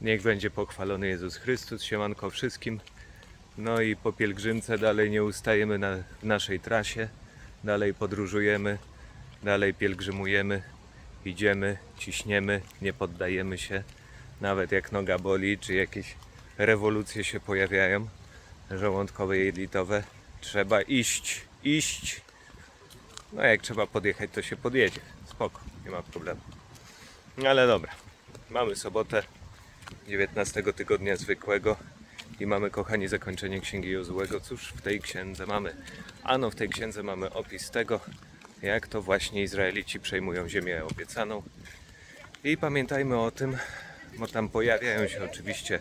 Niech będzie pochwalony Jezus Chrystus, siemanko wszystkim. No i po pielgrzymce dalej nie ustajemy na w naszej trasie, dalej podróżujemy, dalej pielgrzymujemy, idziemy, ciśniemy, nie poddajemy się, nawet jak noga boli, czy jakieś rewolucje się pojawiają, żołądkowe jelitowe, trzeba iść, iść. No jak trzeba podjechać, to się podjedzie, spoko, nie ma problemu. Ale dobra, mamy sobotę, 19 tygodnia zwykłego i mamy, kochani, zakończenie Księgi Jozłego. Cóż w tej księdze mamy? Ano, w tej księdze mamy opis tego, jak to właśnie Izraelici przejmują ziemię obiecaną. I pamiętajmy o tym, bo tam pojawiają się oczywiście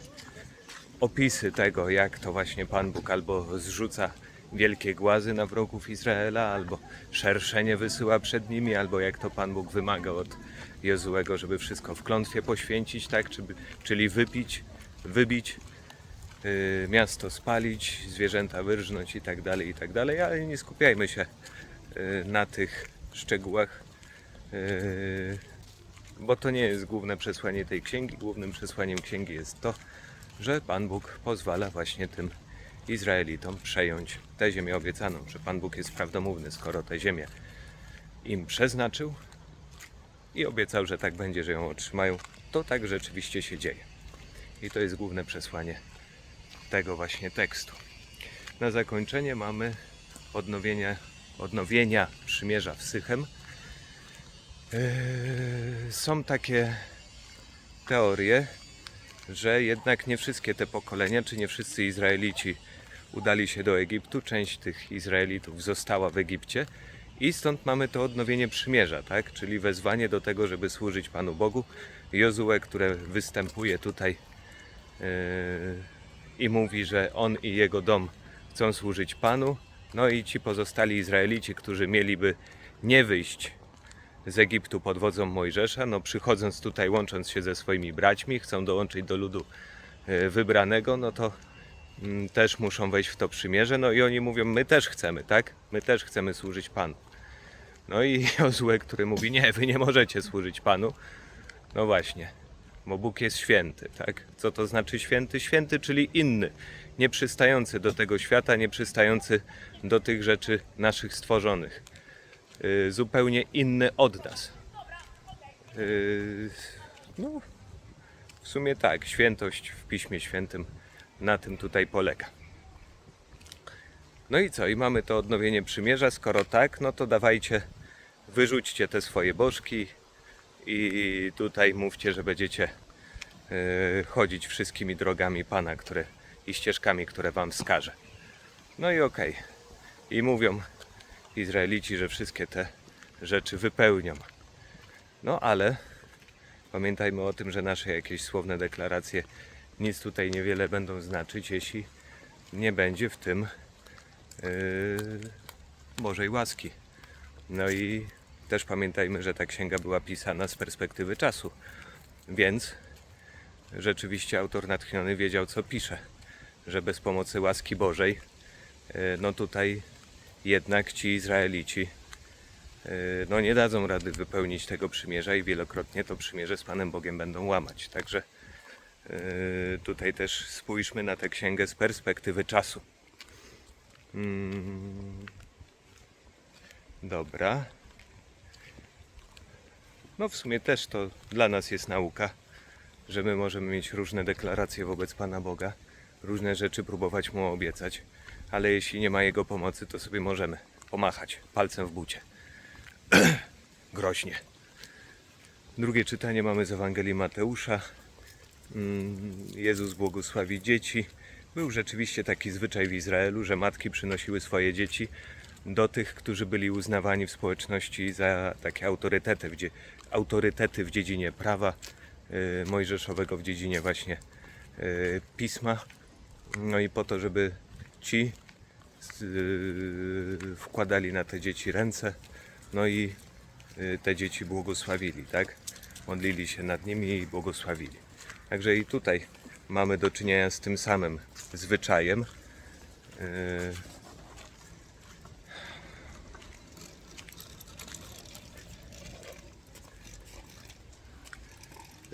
opisy tego, jak to właśnie Pan Bóg albo zrzuca wielkie głazy na wrogów Izraela, albo szerszenie wysyła przed nimi, albo jak to Pan Bóg wymaga od Jozułego, żeby wszystko w klątwie poświęcić, tak? Czyli- wypić, wybić, y, miasto spalić, zwierzęta wyrżnąć i tak dalej, i tak dalej, ale nie skupiajmy się y, na tych szczegółach, y, bo to nie jest główne przesłanie tej księgi. Głównym przesłaniem księgi jest to, że Pan Bóg pozwala właśnie tym Izraelitom przejąć tę ziemię obiecaną, że Pan Bóg jest prawdomówny, skoro tę ziemię im przeznaczył i obiecał, że tak będzie, że ją otrzymają, to tak rzeczywiście się dzieje. I to jest główne przesłanie tego właśnie tekstu. Na zakończenie mamy odnowienie, odnowienia przymierza w Sychem. Yy, Są takie teorie, że jednak nie wszystkie te pokolenia, czy nie wszyscy Izraelici udali się do Egiptu. Część tych Izraelitów została w Egipcie i stąd mamy to odnowienie przymierza, tak? Czyli wezwanie do tego, żeby służyć Panu Bogu. Jozue, które występuje tutaj yy, i mówi, że on i jego dom chcą służyć Panu. No i ci pozostali Izraelici, którzy mieliby nie wyjść z Egiptu pod wodzą Mojżesza, no przychodząc tutaj, łącząc się ze swoimi braćmi, chcą dołączyć do ludu e, wybranego, no to też muszą wejść w to przymierze, no i oni mówią, my też chcemy, tak? My też chcemy służyć Panu. No i Jozue, który mówi, nie, wy nie możecie służyć Panu. No właśnie, bo Bóg jest święty, tak? Co to znaczy święty? Święty, czyli inny, nie przystający do tego świata, nie przystający do tych rzeczy naszych stworzonych y, zupełnie inny od nas. Y, No, w sumie tak, świętość w Piśmie Świętym na tym tutaj polega. No i co? I mamy to odnowienie przymierza. Skoro tak, no to dawajcie, wyrzućcie te swoje bożki i tutaj mówcie, że będziecie y, chodzić wszystkimi drogami Pana, które i ścieżkami, które wam wskaże. No i okej. I mówią, Izraelici, że wszystkie te rzeczy wypełnią. No ale pamiętajmy o tym, że nasze jakieś słowne deklaracje nic tutaj niewiele będą znaczyć, jeśli nie będzie w tym yy, Bożej łaski. No i też pamiętajmy, że ta księga była pisana z perspektywy czasu, więc rzeczywiście autor natchniony wiedział, co pisze, że bez pomocy łaski Bożej, yy, no tutaj jednak ci Izraelici yy, no nie dadzą rady wypełnić tego przymierza i wielokrotnie to przymierze z Panem Bogiem będą łamać. Także tutaj też spójrzmy na tę księgę z perspektywy czasu. Mm, dobra. No w sumie też to dla nas jest nauka, że my możemy mieć różne deklaracje wobec Pana Boga, różne rzeczy próbować Mu obiecać, ale jeśli nie ma Jego pomocy, to sobie możemy pomachać palcem w bucie. Groźnie. Drugie czytanie mamy z Ewangelii Mateusza. Mm, Jezus błogosławi dzieci. Był rzeczywiście taki zwyczaj w Izraelu, że matki przynosiły swoje dzieci do tych, którzy byli uznawani w społeczności za takie autorytety w, autorytety w dziedzinie prawa y, mojżeszowego, w dziedzinie właśnie y, pisma. No i po to, żeby ci y, wkładali na te dzieci ręce, no i te dzieci błogosławili, tak? Modlili się nad nimi i błogosławili. Także i tutaj mamy do czynienia z tym samym zwyczajem. Y,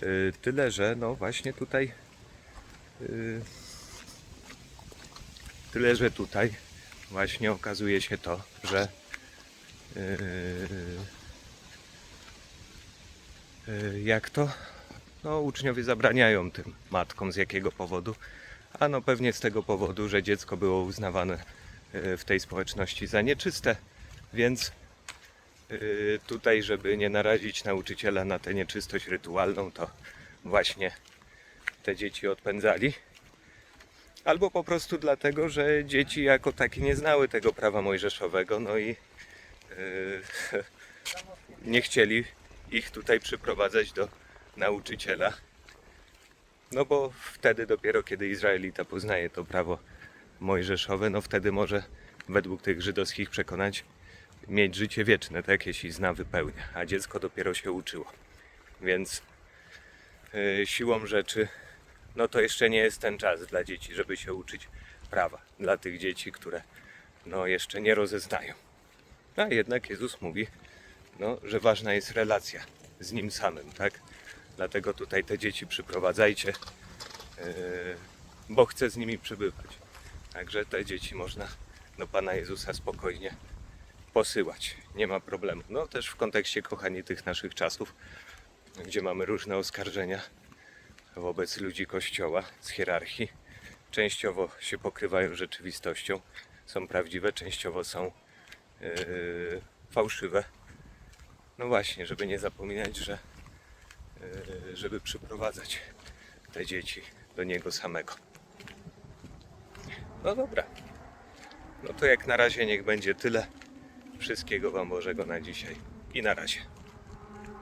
Y, Tyle, że no właśnie tutaj. y, Tyle, że tutaj właśnie okazuje się to, że jak to? No, uczniowie zabraniają tym matkom z jakiego powodu? A no pewnie z tego powodu, że dziecko było uznawane y, w tej społeczności za nieczyste, więc y, tutaj, żeby nie narazić nauczyciela na tę nieczystość rytualną, to właśnie te dzieci odpędzali. Albo po prostu dlatego, że dzieci jako takie nie znały tego prawa mojżeszowego, no i y, nie chcieli ich tutaj przyprowadzać do nauczyciela. No bo wtedy dopiero kiedy Izraelita poznaje to prawo mojżeszowe, no wtedy może według tych żydowskich przekonań mieć życie wieczne, tak jeśli zna wypełnia, a dziecko dopiero się uczyło. Więc yy, siłą rzeczy, no to jeszcze nie jest ten czas dla dzieci, żeby się uczyć prawa. Dla tych dzieci, które no jeszcze nie rozeznają. A jednak Jezus mówi, no, że ważna jest relacja z Nim samym, tak? Dlatego tutaj te dzieci przyprowadzajcie, yy, bo chcę z nimi przybywać. Także te dzieci można do Pana Jezusa spokojnie posyłać. Nie ma problemu. No też w kontekście, kochani, tych naszych czasów, gdzie mamy różne oskarżenia wobec ludzi Kościoła z hierarchii. Częściowo się pokrywają rzeczywistością, są prawdziwe, częściowo są yy, fałszywe. No właśnie, żeby nie zapominać, że żeby przyprowadzać te dzieci do Niego samego. No dobra. No to jak na razie niech będzie tyle. Wszystkiego Wam Bożego na dzisiaj i na razie.